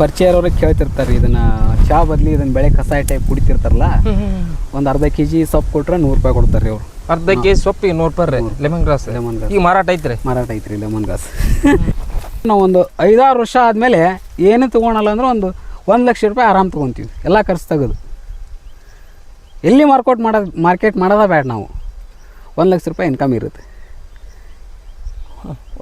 ಪರಿಚಯ ಇರೋರು ಕೇಳ್ತಿರ್ತಾರೆ ಇದನ್ನ ಚಾ ಬದ್ಲಿ ಇದನ್ನ ಬೆಳೆ ಕಸಾಯ ಟೈಪ್ ಕುಡಿತಿರ್ತಾರಲ್ಲ ಒಂದು ಅರ್ಧ ಕೆ ಜಿ ಸೊಪ್ಪು ಕೊಟ್ರೆ ನೂರು ರೂಪಾಯಿ ಕೊಡ್ತಾರೆ ಅವ್ರು. ಅರ್ಧ ಕೆ ಜಿ ಸೊಪ್ಪಿಗೆ ನೂರು ರೂಪಾಯಿ ರೀ ಲೆಮನ್ ಗ್ರಾಸ್ ಲೆಮನ್ ಗ್ರಾಸ್ ಈಗ ಮಾರಾಟ ಐತ್ರಿ. ಮಾರಾಟ ಐತ್ರಿ ಲೆಮನ್ ಗ್ರಾಸ್ ನಾವು ಒಂದು ಐದಾರು ವರ್ಷ ಆದಮೇಲೆ ಏನು ತೊಗೊಳಲ್ಲ ಅಂದ್ರೆ ಒಂದು ಒಂದು ಲಕ್ಷ ರೂಪಾಯಿ ಆರಾಮ್ ತೊಗೊತೀವಿ ಎಲ್ಲ ಖರ್ಚು ತೆಗೆದು. ಎಲ್ಲಿ ಮಾರ್ಕೆಟ್ ಮಾಡೋದು ಮಾರ್ಕೆಟ್ ಮಾಡೋದ ಬೇಡ ನಾವು. ಒಂದು ಲಕ್ಷ ರೂಪಾಯಿ ಇನ್ಕಮ್ ಇರುತ್ತೆ.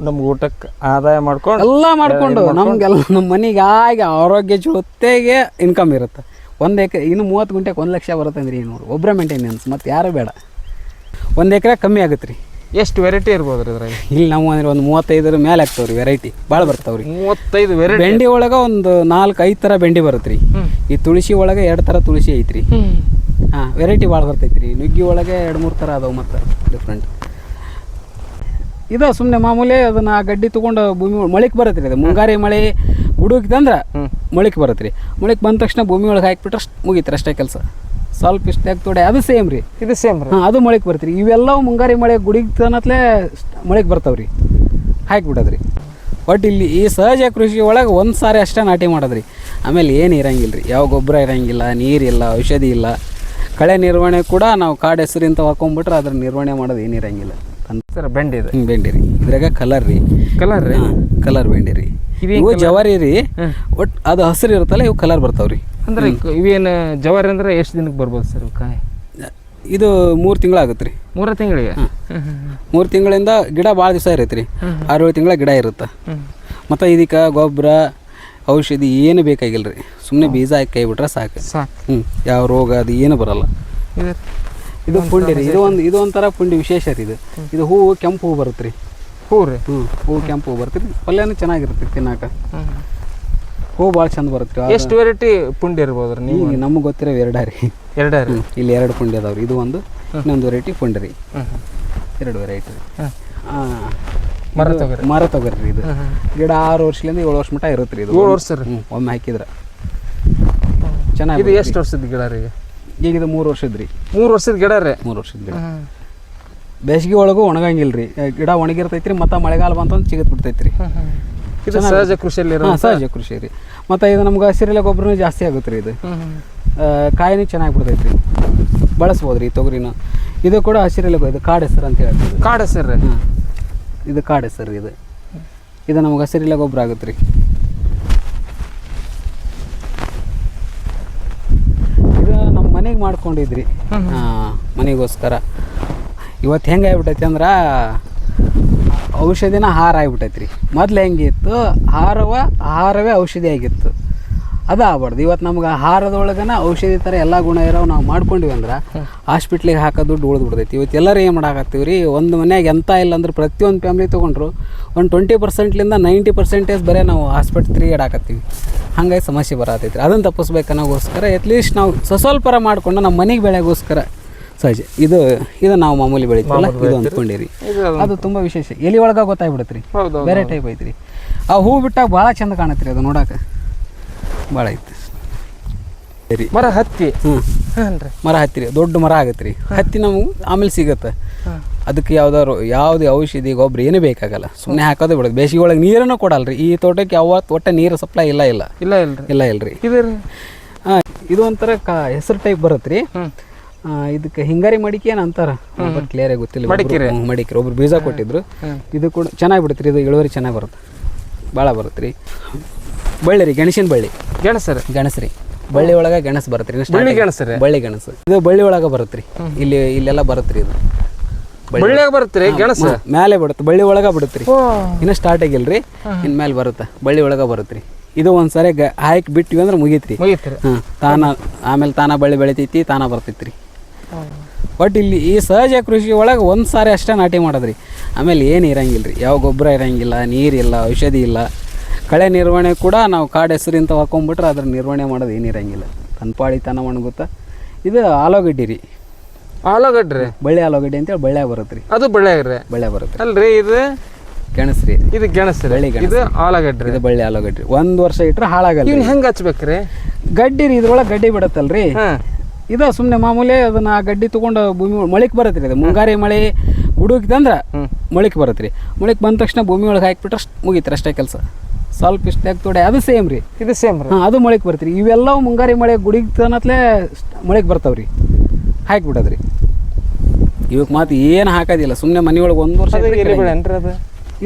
ನಮ್ಗೆ ಊಟಕ್ಕೆ ಆದಾಯ ಮಾಡ್ಕೊಂಡು ಎಲ್ಲ ಮಾಡಿಕೊಂಡು ನಮಗೆಲ್ಲ ನಮ್ಮ ಮನೆಗೆ ಆಗಿ ಆರೋಗ್ಯ ಜೊತೆಗೆ ಇನ್ಕಮ್ ಇರುತ್ತೆ. ಒಂದು ಎಕರೆ ಇನ್ನು ಮೂವತ್ತು ಗುಂಟೆಗೆ ಒಂದು ಲಕ್ಷ ಬರುತ್ತೆ ಅಂದ್ರೆ ಏನು ನೋಡಿ ಒಬ್ಬರೇ ಮೇಂಟೆನೆನ್ಸ್ ಮತ್ತು ಯಾರು ಬೇಡ. ಒಂದು ಎಕರೆ ಕಮ್ಮಿ ಆಗುತ್ತೆ ರೀ ಎಷ್ಟು ವೆರೈಟಿ ಇರ್ಬೋದು ರೀ ಇದ್ರಾಗ ಇಲ್ಲಿ ನಾವು ಅಂದ್ರೆ ಒಂದು ಮೂವತ್ತೈದರ ಮೇಲೆ ಆಗ್ತಾವೆ ರೀ ವೆರೈಟಿ ಭಾಳ ಬರ್ತಾವೆ ರೀ ಮೂವತ್ತೈದು ವೆರೈಟಿ ಬೆಂಡಿ ಒಳಗೆ ಒಂದು ನಾಲ್ಕು ಐದು ಥರ ಬೆಂಡಿ ಬರುತ್ತೆ ರೀ ಈ ತುಳಸಿ ಒಳಗೆ ಎರಡು ಥರ ತುಳಸಿ ಐತ್ರಿ. ಹಾಂ ವೆರೈಟಿ ಭಾಳ ಬರ್ತೈತೆ ರೀ ನುಗ್ಗಿ ಒಳಗೆ ಎರಡು ಮೂರು ಥರ ಅದಾವೆ ಮತ್ತು ಡಿಫ್ರೆಂಟ್ ಇದು ಸುಮ್ಮನೆ ಮಾಮೂಲಿ ಅದನ್ನ ಆ ಗಡ್ಡಿ ತಗೊಂಡು ಭೂಮಿ ಮಳಿಕ್ ಬರುತ್ತೆ ರೀ ಅದು. ಮುಂಗಾರಿ ಮಳೆ ಗುಡುಗಿದಂದ್ರೆ ಮೊಳಕ್ ಬರತ್ರಿ ಬರುತ್ತೆ ರೀ ಮೊಳಕೆ ಬಂದ ತಕ್ಷಣ ಭೂಮಿ ಒಳಗೆ ಹಾಕಿಬಿಟ್ರೆ ಅಷ್ಟು ಮುಗೀತು ಅಷ್ಟೇ ಕೆಲಸ. ಸ್ವಲ್ಪ ಇಷ್ಟ ತೋಡೆ ಅದು ಸೇಮ್ ರೀ. ಇದು ಸೇಮ್ ರೀ. ಹಾಂ ಅದು ಮೊಳಕ್ ಬರ್ತೀರಿ. ಇವೆಲ್ಲವೂ ಮುಂಗಾರಿ ಮಳೆ ಗುಡಿಗ್ತನತ್ಲೇ ಮೊಳಕ್ ಬರ್ತಾವೆ ರೀ ಹಾಕಿಬಿಡೋದ್ರಿ. ಬಟ್ ಇಲ್ಲಿ ಈ ಸಹಜ ಕೃಷಿ ಒಳಗೆ ಒಂದು ಸಾರಿ ಅಷ್ಟೇ ನಾಟಿ ಮಾಡೋದ್ರಿ. ಆಮೇಲೆ ಏನು ಇರಂಗಿಲ್ಲ ರೀ ಯಾವ ಗೊಬ್ಬರ ಇರಂಗಿಲ್ಲ ನೀರಿಲ್ಲ ಔಷಧಿ ಇಲ್ಲ. ಕಳೆ ನಿರ್ವಹಣೆ ಕೂಡ ನಾವು ಕಾಡು ಹೆಸರಿಂತ ಹಾಕೊಂಡ್ಬಿಟ್ರೆ ಅದ್ರ ನಿರ್ವಹಣೆ ಮಾಡೋದು ಏನು ಇರಂಗಿಲ್ಲ. ಸರ್ ಬೆಂಡಿ ಇದೆ. ಬೆಂಡಿ ರೀ. ಇದ್ರಾಗ ಕಲರ್ ರೀ. ಕಲರ್ ರೀ? ಕಲರ್ ಬೆಂಡಿ ರೀ. ಇವು ಜವಾರಿ ರೀ. ಒಟ್ ಅದು ಹಸಿರು ಇರುತ್ತಲ್ಲ ಇವು ಕಲರ್ ಬರ್ತಾವ್ರಿ ಅಂದ್ರೆ ಇವೇನು ಜವಾರಿ ಅಂದ್ರೆ ಎಷ್ಟು ದಿನಕ್ಕೆ ಬರ್ಬೋದು ಸರ್ ಕಾಯಿ? ಇದು ಮೂರು ತಿಂಗಳಾಗುತ್ತೆ ರೀ. ಮೂರು ತಿಂಗಳಿಗೆ? ಮೂರು ತಿಂಗಳಿಂದ ಗಿಡ ಭಾಳ ದಿವಸ ಇರೈತೆ ರೀ. ಆರು ಏಳು ತಿಂಗಳ ಗಿಡ ಇರುತ್ತೆ. ಮತ್ತು ಇದಕ್ಕೆ ಗೊಬ್ಬರ ಔಷಧಿ ಏನು ಬೇಕಾಗಿಲ್ಲ ರೀ ಸುಮ್ಮನೆ ಬೀಜ ಹಾಕಿ ಕೈ ಬಿಟ್ರೆ ಸಾಕು. ಸಾಕು. ಹ್ಞೂ ಯಾವ ರೋಗ ಅದು ಏನು ಬರಲ್ಲ. ಇದು ಇದು ಪುಂಡಿ ರೀ. ಇದು ಒಂದು ಇದು ಒಂಥರ ಪುಂಡಿ ವಿಶೇಷ ರೀ ಇದು. ಇದು ಹೂವು ಕೆಂಪು ಹೂವು ಬರುತ್ತೆ ರೀ. ಹೂ ರೀ. ಹ್ಞೂ ಹೂವು ಕೆಂಪು ಹೂವು ಬರುತ್ತೆ ರೀ. ಪಲ್ಯನೂ ಚೆನ್ನಾಗಿರುತ್ತೆ ತಿನ್ನಾಕ ಹೂ ಭಾಳ ಚಂದ ಬರುತ್ತೆ ರೀ. ಎಷ್ಟು ವೆರೈಟಿ ಪುಂಡಿ ಇರ್ಬೋದು ರೀ ನೀವು? ನಮಗೆ ಗೊತ್ತಿರೋ ಎರಡ ರೀ. ಎರಡ ರೀ? ಇಲ್ಲಿ ಎರಡು ಪುಂಡಿ ಅದಾವೆ ರೀ. ಇದು ಒಂದು ಇನ್ನೊಂದು ವೆರೈಟಿ ಪುಂಡಿ ರೀ. ಎರಡು ವೆರೈಟಿ ರೀ. ಮರ ತೊಗರಿ. ಮರ ತೊಗರಿ ಇದು. ಗಿಡ ಆರು ವರ್ಷದಿಂದ ಏಳು ವರ್ಷ ಮಟ್ಟ ಇರುತ್ತೆ ರೀ ಇದು. ಏಳು ವರ್ಷ ರೀ? ಒಮ್ಮೆ ಹಾಕಿದ್ರೆ. ಇದು ಚೆನ್ನಾಗಿ ಎಷ್ಟು ವರ್ಷದ ಗಿಡ ರೀ ಈಗ ಇದು ಮೂರು ವರ್ಷದ ರೀ ಮೂರು ವರ್ಷದ ಗಿಡ ರೀ? ಮೂರು ವರ್ಷದ ಗಿಡ. ಬೇಸಿಗೆ ಒಳಗೂ ಒಣಗಂಗಿಲ್ಲ ರೀ ಗಿಡ ಒಣಗಿರ್ತೈತಿ ರೀ ಮತ್ತು ಮಳೆಗಾಲ ಬಂತಂದು ಚಿಗತ್ ಬಿಡ್ತೈತಿ ರೀ ಇದು ಸಹಜ ಕೃಷಿಯಲ್ಲಿ ಸಹಜ ಕೃಷಿ ರೀ ಮತ್ತು ಇದು ನಮ್ಗೆ ಹಸಿರೆಲೆ ಗೊಬ್ಬರನೂ ಜಾಸ್ತಿ ಆಗುತ್ತೆ ರೀ ಇದು ಕಾಯಿನೂ ಚೆನ್ನಾಗಿ ಬಿಡ್ತೈತಿ ರೀ ಬಳಸ್ಬೋದು ರೀ ತೊಗರಿನ. ಇದು ಕೂಡ ಹಸಿರೆಲೆ ಇದು ಕಾಡು ಹೆಸರು ಅಂತ ಹೇಳ್ತೀವಿ. ಕಾಡು ಹೆಸರು ರೀ? ಹಾಂ. ಇದು ಕಾಡು ಹೆಸರು ಇದು. ಇದು ನಮ್ಗೆ ಹಸಿರೆಲೆ ಗೊಬ್ಬರ ಆಗುತ್ತೆ ರೀ ಇದು ನಮ್ಮ ಮನೆಗೆ ಮಾಡ್ಕೊಂಡಿದ್ರಿ? ಮನೆಗೋಸ್ಕರ. ಇವತ್ತು ಹೆಂಗೆ ಆಗ್ಬಿಟ್ಟೈತಿ ಅಂದ್ರೆ ಔಷಧಿನ ಹಾರ ಆಗ್ಬಿಟ್ಟೈತಿ ರೀ ಮೊದ್ಲು ಹೆಂಗಿತ್ತು ಹಾರವ ಆಹಾರವೇ ಔಷಧಿ ಆಗಿತ್ತು. ಅದು ಆಗ್ಬಾರ್ದು. ಇವತ್ತು ನಮ್ಗೆ ಆಹಾರದೊಳಗನ ಔಷಧಿ ಥರ ಎಲ್ಲ ಗುಣ ಇರೋ ನಾವು ಮಾಡ್ಕೊಂಡಿವಿ ಅಂದ್ರೆ ಹಾಸ್ಪಿಟ್ಲಿಗೆ ಹಾಕೋ ದುಡ್ಡು ಉಳಿದು ಬಿಡ್ತೈತಿ. ಇವತ್ತು ಎಲ್ಲರೂ ಏನು ಮಾಡಾಕತ್ತೀವಿ ರೀ ಒಂದು ಮನ್ಯಾಗ ಎಂತ ಇಲ್ಲ ಅಂದ್ರೆ ಪ್ರತಿಯೊಂದು ಫ್ಯಾಮ್ಲಿ ತೊಗೊಂಡ್ರು ಒಂದು ಟ್ವೆಂಟಿ ಪರ್ಸೆಂಟ್ಲಿಂದ ನೈಂಟಿ ಪರ್ಸೆಂಟೇಜ್ ಬರೀ ನಾವು ಹಾಸ್ಪಿಟ್ಲ್ ತಿರುಗಾಡಾಕತ್ತೀವಿ ಹಂಗಾಗಿ ಸಮಸ್ಯೆ ಬರತೈತಿ ರೀ ಅದನ್ನು ತಪ್ಪಿಸ್ಬೇಕನ್ನೋಗೋಸ್ಕರ ಅಟ್ಲೀಸ್ಟ್ ನಾವು ಸ್ವಸ್ವಲ್ಪರ ಮಾಡ್ಕೊಂಡು ನಮ್ಮ ಮನೆಗೆ ಬೆಳೆಗೋಸ್ಕರ ಸಹಜ. ಇದು ಇದು ನಾವು ಮಾಮೂಲಿ ಬೆಳಿತೀವಲ್ಲ? ಇದು ಅಂದ್ಕೊಂಡಿರಿ. ಅದು. ತುಂಬ ವಿಶೇಷ. ಎಲಿ ಒಳಗೆ ಗೊತ್ತಾಗ್ಬಿಡುತ್ತೆ ರೀ ಹೌದು. ಬೇರೆ ಟೈಪ್ ಐತ್ರಿ. ಆ ಹೂ ಬಿಟ್ಟಾಗ ಭಾಳ ಚಂದ ಕಾಣತ್ರಿ ಅದು ನೋಡಕ್ಕೆ ಭಾಳ ಐತಿ. ಸರಿ. ಮರ ಹತ್ತಿ. ಹ್ಞೂ ರೀ ಮರ ಹತ್ತಿರಿ ದೊಡ್ಡ ಮರ ಆಗತ್ತೆ ರೀ ಹತ್ತಿ ನಮಗೆ ಆಮೇಲೆ ಸಿಗತ್ತೆ. ಅದಕ್ಕೆ ಯಾವ್ದಾದ್ರು ಯಾವುದೇ ಔಷಧಿ ಗೊಬ್ಬರ ಏನು ಬೇಕಾಗಲ್ಲ. ಸುಮ್ಮನೆ ಹಾಕೋದೇ ಬಿಡೋದು. ಬೇಸಿಗೆ ಒಳಗೆ ನೀರನ್ನು ಕೊಡಲ್ರಿ. ರೀ ಈ ತೋಟಕ್ಕೆ ಯಾವತ್ತು ಒಟ್ಟೆ ನೀರು ಸಪ್ಲೈ ಇಲ್ಲ ಇಲ್ಲ. ಇಲ್ಲ ಇಲ್ರಿ. ಇಲ್ಲ ಇಲ್ಲ ರೀ ಇದು ರೀ ಹಾಂ ಇದು ಒಂಥರ ಕಾ ಹೆಸರು ಟೈಪ್ ಬರುತ್ತೆ ರೀ ಇದಕ್ಕೆ ಹಿಂಗಾರಿ ಮಡಿಕೆ ಏನು ಅಂತಾರ? ಬಟ್ ಕ್ಲಿಯರ್ ಗೊತ್ತಿಲ್ಲ. ಮಡಿಕೆ ಹ್ಮ್, ಒಬ್ರು ಬೀಜ ಕೊಟ್ಟಿದ್ರು. ಇದು ಕೂಡ ಚೆನ್ನಾಗಿ ಬಿಡುತ್ತೆ ರೀ ಇದು ಇಳುವರಿ ಚೆನ್ನಾಗಿ ಬರುತ್ತೆ. ಭಾಳ ಬರುತ್ತೆ ರೀ ಬಳ್ಳಿ ರೀ ಗಣೇಶನ ಬಳ್ಳಿ. ಗೆಣಸ ರೀ. ರೀ. ಬಳ್ಳಿ ಒಳಗೆ ಗೆಣಸು ಬರುತ್ತೆ ರೀ ಬಳ್ಳಿ ಗೆಣಸು ರೀ. ಬಳ್ಳಿ ಗೆಣಸು. ಇದು ಬಳ್ಳಿ ಒಳಗೆ ಬರುತ್ತೆ ರೀ. ಇಲ್ಲಿ ಇಲ್ಲೆಲ್ಲ ಬರುತ್ತೆ ರೀ ಇದು. ಬಳ್ಳಿ ಬಳ್ಳಿಯಾಗ ಬರುತ್ತೆ ರೀ ಗೆಣಸ? ಮ- ಮ್ಯಾಲೆ ಬಿಡುತ್ತೆ ಬಳ್ಳಿ ಒಳಗೆ ಬಿಡುತ್ತೆ ರೀ. ಇನ್ನೂ ಸ್ಟಾರ್ಟ್ ಆಗಿಲ್ಲ ರೀ ಇನ್ನು ಮೇಲೆ ಬರುತ್ತೆ ಬಳ್ಳಿ ಒಳಗೆ ಬರುತ್ತೆ ರೀ. ಇದು ಒಂದು ಸರಿ ಗ ಹಾಕಿ ಬಿಟ್ಟಿವಿ ಅಂದ್ರೆ ಮುಗೀತು ರೀ. ಮುಗೀತು ರೀ. ಹಾಂ ತಾನ ಆಮೇಲೆ ತಾನ ಬಳ್ಳಿ ಬೆಳಿತೈತಿ ತಾನ ಬರ್ತೈತಿ ರೀ. ಬಟ್ ಇಲ್ಲಿ ಈ ಸಹಜ ಕೃಷಿ ಒಳಗೆ ಒಂದು ಸಾರಿ ಅಷ್ಟೇ ನಾಟಿ ಮಾಡೋದ್ರಿ. ಆಮೇಲೆ ಏನು ಇರಂಗಿಲ್ಲ ರೀ ಯಾವ ಗೊಬ್ಬರ ಇರಂಗಿಲ್ಲ ನೀರಿಲ್ಲ ಔಷಧಿ ಇಲ್ಲ. ಕಳೆ ನಿರ್ವಹಣೆ ಕೂಡ ನಾವು ಕಾಡು ಹೆಸರಿಂತ ಹಾಕೊಂಡ್ಬಿಟ್ರೆ ಅದ್ರ ನಿರ್ವಹಣೆ ಮಾಡೋದು ಏನಿರಂಗಿಲ್ಲ ತನ್ನ ಪಾಡಿ ತನ ಒಣಗುತ್ತಾ? ಇದು ಆಲೂಗಡ್ಡೆ ರೀ. ಆಲೂಗಡ್ಡೆ ರೀ? ಬಳ್ಳಿ ಆಲೂಗಡ್ಡೆ ಅಂತೇಳಿ ಬಳ್ಳ್ಯಾಗ ಬರುತ್ತೆ ರೀ. ಅದು ಬಳ್ಳಿಯಾಗ ರೀ? ಬಳ್ಳ್ಯಾಗ ಬರುತ್ತೆ ಅಲ್ರಿ ಇದು? ಗೆಣಸು ರೀ. ಇದು ಗೆಣಸ್ ಬಳ್ಳಿ. ಇದು ಆಲೂಗಡ್ಡೆ ಇದು ಬಳ್ಳಿ ಆಲೂಗಡ್ಡೆ ಒಂದು ವರ್ಷ ಇಟ್ಟರೆ ಹಾಳಾಗಲ್ಲ ಇವ್ನು ಹೆಂಗೆ ಹಚ್ಬೇಕ್ರಿ ಗಡ್ಡಿ ರೀ ಇದ್ರೊಳಗೆ ಗಡ್ಡಿ ಬಿಡತ್ತಲ್ರಿ. ಇದು ಸುಮ್ಮನೆ ಮಾಮೂಲಿ ಅದನ್ನ ಆ ಗಡ್ಡಿ ತೊಗೊಂಡು ಭೂಮಿ ಮೊಳಕ್ ಬರುತ್ತೆ ರೀ ಅದು. ಮುಂಗಾರಿ ಮಳೆ ಹುಡುಕಿದಂದ್ರೆ ಮೊಳಕ್ ಬರುತ್ತೆ ರೀ. ಮೊಳಕ್ ಬಂದ ತಕ್ಷಣ ಭೂಮಿ ಒಳಗೆ ಹಾಕಿಬಿಟ್ರೆ ಅಷ್ಟು ಮುಗೀತು ಅಷ್ಟೇ ಕೆಲಸ. ಸ್ವಲ್ಪ ಇಷ್ಟ ತೊಡೆ ಅದು ಸೇಮ್ ರೀ. ಇದು ಸೇಮ್ ರೀ. ಹಾಂ ಅದು ಮಳೆಗೆ ಬರ್ತೀರಿ. ಇವೆಲ್ಲವೂ ಮುಂಗಾರಿ ಮಳೆ ಗುಡಿಗೆ ತನತ್ಲೆ ಮಳೆಗೆ ಬರ್ತಾವ್ರಿ. ಹಾಕಿಬಿಡೋದ್ರಿ ಇವಕ್ಕೆ ಮಾತು ಏನು ಹಾಕೋದಿಲ್ಲ. ಸುಮ್ಮನೆ ಮನೆಯೊಳಗೆ ಒಂದು ವರ್ಷ ಅದು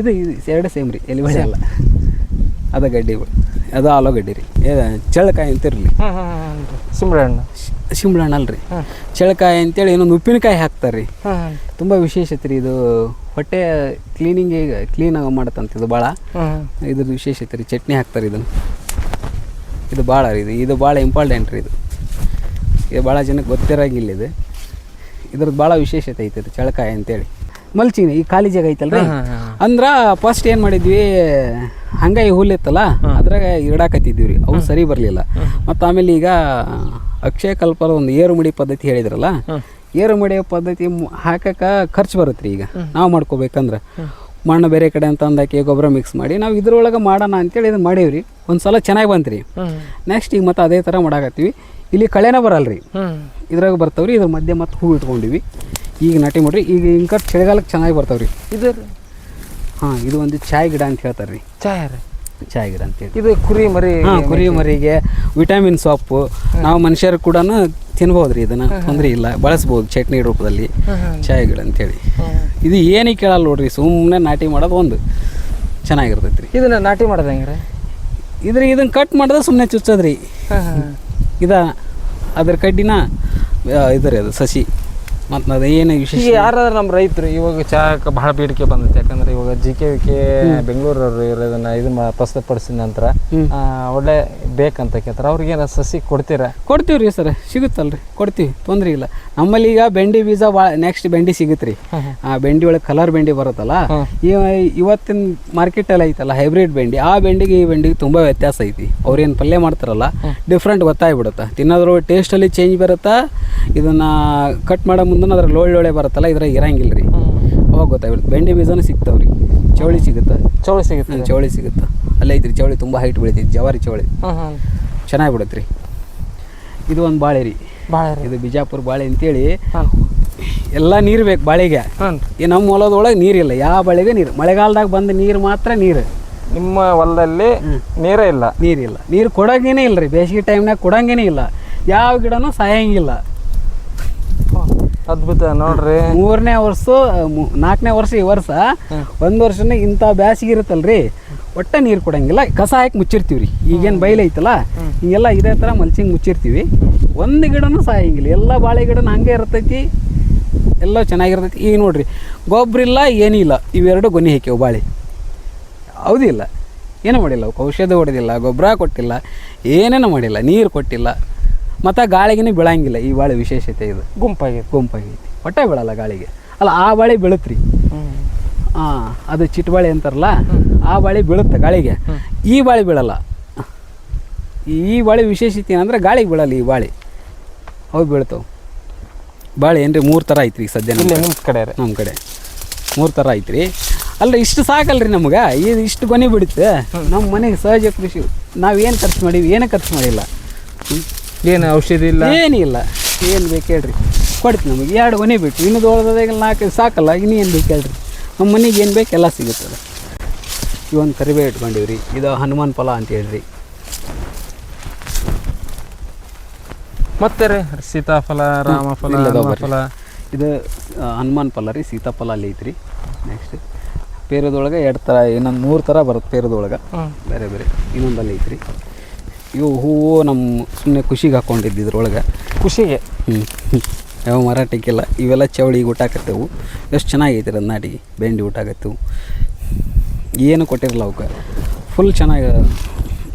ಇದು ಇದು ಎರಡು ಸೇಮ್ ರೀ. ಎಲ್ಲಿ ಬೆಳೆ ಅಲ್ಲ. ಅದ ಗಡ್ಡಿಗಳು ಅದು ಆಲೂಗಡ್ಡೆ ರೀ. ಏ ಚಳ್ಳಕಾಯಿ ಅಂತಿರಲಿ. ಸುಮ್ಮನೆ ಹಣ್ಣು ಶಿಂಬಳ ಹಣ್ಣು ಅಲ್ರಿ ಚಳಕಾಯಿ ಅಂತೇಳಿ ಇನ್ನೊಂದು ಉಪ್ಪಿನಕಾಯಿ ಹಾಕ್ತಾರೆ ರೀ ತುಂಬ ವಿಶೇಷತೆ ರೀ ಇದು. ಹೊಟ್ಟೆ ಕ್ಲೀನಿಂಗಿಗೆ ಕ್ಲೀನ್ ಮಾಡತ್ತಂತ ಇದು ಭಾಳ ಇದ್ರ ವಿಶೇಷತೆ ರೀ ಚಟ್ನಿ ಹಾಕ್ತಾರೆ ಇದನ್ನು. ಇದು ಭಾಳ ರೀ ಇದು. ಇದು ಭಾಳ ಇಂಪಾರ್ಟೆಂಟ್ ರೀ ಇದು. ಇದು ಭಾಳ ಜನಕ್ಕೆ ಗೊತ್ತಿರೋಂಗಿಲ್ಲ ಇದು. ಇದ್ರದ್ದು ಭಾಳ ವಿಶೇಷತೆ ಐತೆ ಇದು ಚಳಕಾಯಿ ಅಂತೇಳಿ. ಮಲ್ಚಿಂಗ್ ಈ ಖಾಲಿ ಜಾಗ ಐತಲ್ರಿ? ಅಂದ್ರ ಫಸ್ಟ್ ಏನು ಮಾಡಿದ್ವಿ ಹಂಗಾಗಿ ಹುಲ್ಲಿತ್ತಲ್ಲ ಅದ್ರಾಗ ಇಡಾಕತ್ತಿದ್ವಿ ರೀ ಅವು ಸರಿ ಬರಲಿಲ್ಲ. ಮತ್ತ ಆಮೇಲೆ ಈಗ ಅಕ್ಷಯ ಕಲ್ಪದ ಒಂದು ಏರುಮಡಿ ಪದ್ಧತಿ ಹೇಳಿದ್ರಲ್ಲ. ಏರುಮಡಿ ಪದ್ಧತಿ ಹಾಕಕ ಹಾಕಕ್ಕ ಖರ್ಚು ಬರುತ್ತೆ ರೀ ಈಗ ನಾವು ಮಾಡ್ಕೋಬೇಕಂದ್ರೆ. ಮಣ್ಣು ಬೇರೆ ಕಡೆ ಅಂತ ಅಂದಾಕಿ ಗೊಬ್ಬರ ಮಿಕ್ಸ್ ಮಾಡಿ ನಾವು ಇದ್ರೊಳಗೆ ಮಾಡೋಣ ಅಂತೇಳಿ ಇದನ್ನು ಮಾಡೀವ್ರಿ ಒಂದು ಸಲ ಚೆನ್ನಾಗಿ ಬಂತು ರೀ ನೆಕ್ಸ್ಟ್ ಈಗ ಮತ್ತೆ ಅದೇ ಥರ ಮಾಡಾಕತ್ತೀವಿ ಇಲ್ಲಿ ಕಳೆನೇ ಬರಲ್ರಿ. ಇದ್ರಾಗ ಬರ್ತಾವ್ರಿ ಇದ್ರ ಮಧ್ಯೆ ಮತ್ತೆ ಹೂ ಇಟ್ಕೊಂಡಿವಿ. ಈಗ ನಾಟಿ ಮಾಡ್ರಿ. ಈಗ ಹಿಂಗೆ ಚಳಿಗಾಲಕ್ಕೆ ಚೆನ್ನಾಗಿ ಬರ್ತಾವ್ರಿ. ಇದು ಹಾಂ ಇದು ಒಂದು ಚಾಯ್ ಗಿಡ ಅಂತ ಹೇಳ್ತಾರೆ ರೀ ಚಾಯ್ ರೀ. ಚಾಯ್ ಗಿಡ ಅಂತೇಳಿ ಇದು ಕುರಿ ಮರಿ ಹಾಂ ಕುರಿ ಮರಿಗೆ ವಿಟಮಿನ್ ಸೊಪ್ಪು ನಾವು ಮನುಷ್ಯರು ಕೂಡ ತಿನ್ಬೋದು ರೀ ಇದನ್ನು ತೊಂದರೆ ಇಲ್ಲ. ಬಳಸ್ಬೋದು ಚಟ್ನಿ ರೂಪದಲ್ಲಿ ಚಾಯ್ ಗಿಡ ಅಂತೇಳಿ ಇದು ಏನೇ ಕೇಳಲ್ಲ ನೋಡ್ರಿ ಸುಮ್ಮನೆ ನಾಟಿ ಮಾಡೋದು ಒಂದು. ಚೆನ್ನಾಗಿರ್ತೈತೆ ರೀ ಇದನ್ನ ನಾಟಿ ಮಾಡೋದು ಹೆಂಗೆ ರೀ ಇದ್ರ ಇದನ್ನು ಕಟ್ ಮಾಡಿದ್ರೆ ಸುಮ್ಮನೆ ಚುಚ್ಚೋದ್ರಿ. ಇದ ಅದ್ರ ಕಡ್ಡಿನ ಇದ್ರಿ ಅದು ಸಸಿ. ಮತ್ತು ಅದು ಏನು ವಿಶೇಷ ಈಗ ಯಾರಾದ್ರೂ ನಮ್ಮ ರೈತರು ಇವಾಗ ಚಹಾಕ್ಕೆ ಭಾಳ ಬೇಡಿಕೆ ಬಂದೈತೆ. ಯಾಕಂದ್ರೆ ಇವಾಗ ಜಿ ಕೆ ವಿ ಕೆ ಬೆಂಗಳೂರವ್ರು ಇದನ್ನ ಇದು ಮಾ- ಪ್ರಸ್ತುತಪಡಿಸಿದ ನಂತರ ಒಳ್ಳೆ ಬೇಕಂತ ಕೇಳ್ತಾರೆ. ಅವ್ರಿಗೇನ ಸಸಿ ಕೊಡ್ತೀರಾ? ಕೊಡ್ತೀವಿ ರೀ ಸರ್ ಸಿಗುತ್ತಲ್ರಿ ಕೊಡ್ತೀವಿ ತೊಂದರೆ ಇಲ್ಲ. ನಮ್ಮಲ್ಲಿ ಈಗ ಬೆಂಡಿ ಬೀಜ ಭಾಳ ನೆಕ್ಸ್ಟ್ ಬೆಂಡಿ ಸಿಗುತ್ತೆ ರೀ ಆ ಬೆಂಡಿ ಒಳಗೆ ಕಲರ್ ಬೆಂಡಿ ಬರುತ್ತಲ್ಲ ಈ ಇವತ್ತಿನ ಮಾರ್ಕೆಟಲ್ಲಿ ಐತಲ್ಲ ಹೈಬ್ರಿಡ್ ಬೆಂಡಿ ಆ ಬೆಂಡಿಗೆ ಈ ಬೆಂಡಿಗೆ ತುಂಬ ವ್ಯತ್ಯಾಸ ಐತಿ. ಅವ್ರೇನು ಪಲ್ಯ ಮಾಡ್ತಾರಲ್ಲ ಡಿಫ್ರೆಂಟ್ ಗೊತ್ತಾಗ್ಬಿಡುತ್ತೆ. ತಿನ್ನೋದ್ರ ಟೇಸ್ಟಲ್ಲಿ ಚೇಂಜ್ ಬರುತ್ತಾ ಇದನ್ನು ಕಟ್ ಮಾಡೋ ಮುಂದೆ ಲೋಳೆ ಲೋಳೆ ಬರುತ್ತಲ್ಲ ಇದ್ರಾಗ ಇರಂಗಿಲ್ಲ ರೀ ಅವಾಗ ಗೊತ್ತಾಗ್ಬಿಡ್ತು. ಬೆಂಡೆ ಬೀಜನೂ ಸಿಗ್ತಾವೆ ರೀ ಚೌಳಿ ಸಿಗುತ್ತೆ? ಚೌಳಿ ಸಿಗುತ್ತೆ. ಚೌಳಿ ಸಿಗುತ್ತೆ? ಅಲ್ಲೇ ಐತ್ರಿ ಚೌಳಿ ತುಂಬ ಹೈಟ್ ಬೆಳಿತೈತಿ ಜವಾರಿ ಚೌಳಿ. ಚೆನ್ನಾಗಿ ಬಿಡುತ್ತೆ ರೀ ಇದು ಒಂದು ಬಾಳೆ ರೀ. ಬಾಳೆ ಇದು ಬಿಜಾಪುರ ಬಾಳೆ ಅಂತೇಳಿ. ಎಲ್ಲ ನೀರು ಬೇಕು ಬಾಳೆಗೆ. ಈ ನಮ್ಮ ಹೊಲದೊಳಗೆ ನೀರಿಲ್ಲ ಯಾವ ಬಾಳೆಗೆ ನೀರು. ಮಳೆಗಾಲದಾಗ ಬಂದ ನೀರು ಮಾತ್ರ ನೀರು. ನಿಮ್ಮ ಹೊಲದಲ್ಲಿ ನೀರೇ ಇಲ್ಲ. ನೀರಿಲ್ಲ. ನೀರು ಕೊಡಂಗೇನೆ ಇಲ್ಲ ರೀ ಬೇಸಿಗೆ ಟೈಮ್ನಾಗ ಕೊಡಂಗೇನೆ ಇಲ್ಲ. ಯಾವ ಗಿಡನೂ ಸಾಯಂಗಿಲ್ಲ. ಅದ್ಭುತ ನೋಡ್ರಿ. ಮೂರನೇ ವರ್ಷ ನಾಲ್ಕನೇ ವರ್ಷ ಈ ವರ್ಷ ಒಂದು ವರ್ಷನೇ ಇಂಥ ಬ್ಯಾಸಿಗೆ ಇರುತ್ತಲ್ರಿ. ಒಟ್ಟೆ ನೀರು ಕೊಡಂಗಿಲ್ಲ. ಕಸ ಹಾಕಿ ಮುಚ್ಚಿರ್ತೀವಿ ರೀ ಈಗೇನು ಬೈಲ್ ಐತಲ್ಲ ಹಿಂಗೆಲ್ಲ ಇದೇ ಥರ ಮಲ್ಚಿಂಗ್ ಮುಚ್ಚಿರ್ತೀವಿ. ಒಂದು ಗಿಡನೂ ಸಾಯಂಗಿಲ್ಲ. ಎಲ್ಲ ಬಾಳೆ ಗಿಡನ ಹಂಗೆ ಇರ್ತೈತಿ. ಎಲ್ಲ ಚೆನ್ನಾಗಿರ್ತೈತಿ. ಈಗ ನೋಡ್ರಿ ಗೊಬ್ಬರ ಇಲ್ಲ ಏನಿಲ್ಲ ಇಲ್ಲ. ಇವೆರಡು ಗೊನಿ ಹಾಕ್ಯವು ಬಾಳೆ. ಹೌದಿಲ್ಲ. ಏನೂ ಮಾಡಿಲ್ಲ. ಔಷಧ ಹೊಡೆದಿಲ್ಲ ಗೊಬ್ಬರ ಕೊಟ್ಟಿಲ್ಲ ಏನೇನೂ ಮಾಡಿಲ್ಲ. ನೀರು ಕೊಟ್ಟಿಲ್ಲ. ಮತ್ತು ಗಾಳಿಗೆ ಬೀಳಂಗಿಲ್ಲ. ಈ ಬಾಳೆ ವಿಶೇಷತೆ ಇದು. ಗುಂಪಾಗೈತೆ. ಗುಂಪಾಗೈತಿ. ಹೊಟ್ಟೆ ಬೀಳಲ್ಲ ಗಾಳಿಗೆ. ಅಲ್ಲ ಆ ಬಾಳೆ ಬೀಳುತ್ರಿ. ಹಾಂ ಅದು ಚಿಟ್ಬಾಳೆ ಅಂತಾರಲ್ಲ ಆ ಬಾಳೆ ಬೀಳುತ್ತೆ ಗಾಳಿಗೆ. ಈ ಬಾಳೆ ಬೀಳಲ್ಲ. ಈ ಬಾಳೆ ವಿಶೇಷತೆ ಏನಂದ್ರೆ ಗಾಳಿಗೆ ಬೀಳಲ್ಲ ಈ ಬಾಳೆ ಅವು ಬೀಳ್ತಾವೆ. ಬಾಳೆ ಏನ್ರಿ ಮೂರು ಥರ ಐತ್ರಿ ಈಗ ಸದ್ಯ ನಮ್ಮ ಕಡೆ ನಮ್ಮ ಕಡೆ. ಮೂರು ಥರ ಐತ್ರಿ. ಅಲ್ಲ ಇಷ್ಟು ಸಾಕಲ್ರಿ ನಮ್ಗೆ. ಇದು ಇಷ್ಟು ಗೊನೆ ಬಿಡುತ್ತೆ. ನಮ್ಮ ಮನೆಗೆ ಸಹಜ ಕೃಷಿ. ನಾವೇನು ಖರ್ಚು ಮಾಡೀವಿ ಏನೂ ಖರ್ಚು ಮಾಡಿಲ್ಲ. ಏನು ಔಷಧಿ ಇಲ್ಲ? ಏನಿಲ್ಲ. ಏನು ಬೇಕು ಹೇಳ್ರಿ. ಕೊಡ್ತೀವಿ ನಮಗೆ. ಎರಡು ಮನೆ ಬಿಟ್ಟು ಇನ್ನು ದೊಡ್ಡದಾಗ ನಾಲ್ಕು ಸಾಕಲ್ಲ ಇನ್ನು ಏನು ಬೇಕು ಹೇಳ್ರಿ. ನಮ್ಮ ಮನೆಗೆ ಏನು ಬೇಕು ಎಲ್ಲ ಸಿಗುತ್ತದೆ ಇವೊಂದು ಕರಿಬೇವು ಇಟ್ಕೊಂಡಿವಿ ರೀ ಇದು ಹನುಮಾನ್ ಫಲ ಅಂತ ಹೇಳ್ರಿ. ಮತ್ತೆ ರೀ? ಸೀತಾಫಲ ರಾಮಫಲ ಫಲ ಇದು ಹನುಮಾನ್ ಫಲ ರೀ ಸೀತಾಫಲ ಅಲ್ಲಿ ಐತ್ರಿ. ನೆಕ್ಸ್ಟ್ ಪೇರದೊಳಗೆ ಎರಡು ಥರ ಇನ್ನೊಂದು ಮೂರು ಥರ ಬರುತ್ತೆ ಪೇರದೊಳಗೆ. ಬೇರೆ ಬೇರೆ. ಇನ್ನೊಂದಲ್ಲಿ ಐತ್ರಿ. ಇವು ಹೂವು ನಮ್ಮ ಸುಮ್ಮನೆ ಖುಷಿಗೆ ಹಾಕ್ಕೊಂಡಿದ್ದು ಇದ್ರೊಳಗೆ. ಖುಷಿಗೆ? ಹ್ಞೂ ಯಾವ ಮರಾಠಕ್ಕೆಲ್ಲ ಇವೆಲ್ಲ ಚವಳಿಗೆ ಊಟ ಹಾಕತ್ತೇವು. ಎಷ್ಟು ಚೆನ್ನಾಗೈತೆ ಅದು ನಾಟಿಗೆ ಬೆಂಡಿ ಊಟ ಆಗತ್ತೆವು ಏನು ಕೊಟ್ಟಿರಲ್ಲ ಅವಕ್ಕೆ ಫುಲ್ ಚೆನ್ನಾಗಿ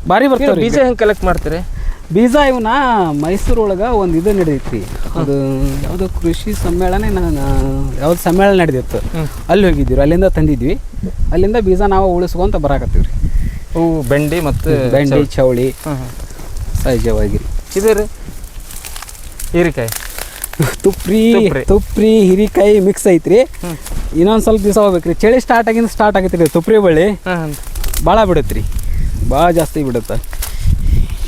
ಭಾರಿ ಬರ್ತಾರೆ ಬೀಜ ಹೆಂಗೆ ಕಲೆಕ್ಟ್ ಮಾಡ್ತೀರಿ? ಬೀಜ ಇವನ್ನ ಮೈಸೂರೊಳಗೆ ಒಂದು ಇದು ನಡೆದೈತಿ ಅದು ಯಾವುದೋ ಕೃಷಿ ಸಮ್ಮೇಳನ ನಾನು ಯಾವ್ದು ಸಮ್ಮೇಳನ ನಡೆದಿತ್ತು. ಅಲ್ಲಿ ಹೋಗಿದ್ದೀವಿ ರೀ, ಅಲ್ಲಿಂದ ತಂದಿದ್ವಿ. ಅಲ್ಲಿಂದ ಬೀಜ ನಾವು ಉಳಿಸ್ಕೊಂತ ಬರಾಕತ್ತೀವಿ ರೀ ಹೂ ಬೆಂಡಿ ಮತ್ತು ಬೆಂಡಿ ಚೌಳಿ. ಸಹಜವಾಗಿ. ಇದು ರೀ ಹೀರಿಕಾಯಿ. ತುಪ್ರಿ ತುಪ್ರಿ. ಹೀರಿಕಾಯಿ ಮಿಕ್ಸ್ ಐತ್ರಿ. ಇನ್ನೊಂದು ಸ್ವಲ್ಪ ದಿವಸ ಹೋಗ್ಬೇಕ್ರಿ. ಚಳಿ ಸ್ಟಾರ್ಟ್ ಆಗಿಂದ ಸ್ಟಾರ್ಟ್ ಆಗೈತಿ ರೀ ತುಪ್ರಿ ಬಳ್ಳಿ. ಭಾಳ ಬಿಡುತ್ತೆ ಭಾಳ ಜಾಸ್ತಿ ಬಿಡುತ್ತೆ.